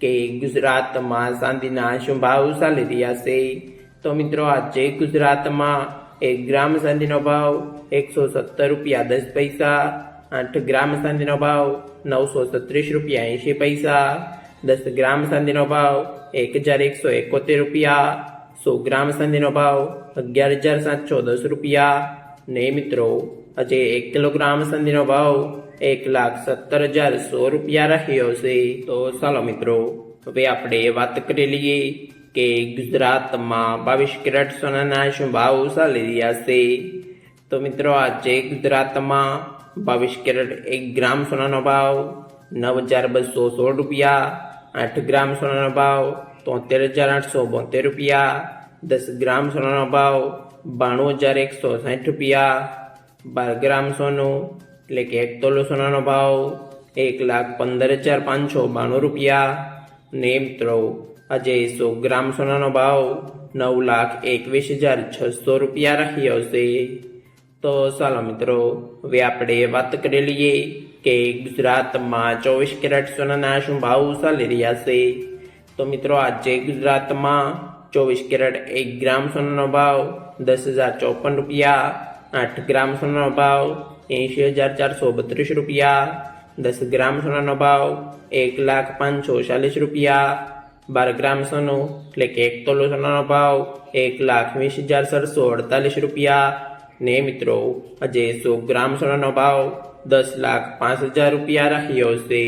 કે ગુજરાતમાં શાંતિના શું ભાવ ચાલી રહ્યા છે? તો મિત્રો, આજે ગુજરાતમાં એક ગ્રામ શાંતિનો ભાવ એકસો સત્તર રૂપિયા દસ પૈસા, આઠ ગ્રામ શાંતિનો ભાવ નવસો છત્રીસ રૂપિયા એંશી પૈસા, દસ ગ્રામ શાંતિનો ભાવ એક હજાર એકસો એકોતેર રૂપિયા, સો ગ્રામ શાંતિનો ભાવ અગિયાર હજાર સાતસો દસ રૂપિયા ને મિત્રો, આજે એક કિલોગ્રામ સંધીનો ભાવ એક લાખ સત્તર હજાર સો રૂપિયા રહ્યો છે. તો ચાલો મિત્રો, હવે આપણે વાત કરી લઈએ કે ગુજરાતમાં બાવીસ કેરેટ સોનાના શું ભાવ ચાલી રહ્યા છે. તો મિત્રો, આજે ગુજરાતમાં બાવીસ કેરેટ એક ગ્રામ સોનાનો ભાવ નવ હજાર બસો સોળ રૂપિયા, આઠ ગ્રામ સોનાનો ભાવ તોતેર હજાર આઠસો બોતેર રૂપિયા, દસ ગ્રામ સોનાનો ભાવ બાણું હજાર એકસો સાઠ રૂપિયા, બાર ગ્રામ સોનું, એટલે કે એક તોલો સોનાનો ભાવ એક લાખ પંદર હજાર પાંચસો બાણું રૂપિયા. ને મિત્રો આજે સો ગ્રામ સોનાનો ભાવ નવ લાખ એકવીસ હજાર છસો રૂપિયા રહ્યો છે. તો ચાલો મિત્રો, હવે આપણે વાત કરી લઈએ કે ગુજરાતમાં ચોવીસ કેરેટ સોનાના શું ભાવ ચાલી રહ્યા છે. તો મિત્રો, આજે ગુજરાતમાં ચોવીસ કેરેટ, એક ગ્રામ સોનાનો ભાવ દસ હજાર ચોપન રૂપિયા, આઠ ગ્રામ સોનાનો ભાવ એંશી હજાર ચારસો બત્રીસ રૂપિયા, દસ ગ્રામ સોનાનો ભાવ એક લાખ પાંચસો ચાલીસ રૂપિયા, બાર ગ્રામ સોનું એટલે કે એક તોલો સોનાનો ભાવ એક લાખ વીસ હજાર સડસો અડતાલીસ રૂપિયા. ને મિત્રો, આજે સો ગ્રામ સોનાનો ભાવ દસ લાખ પાંચ હજાર રૂપિયા રહ્યો છે.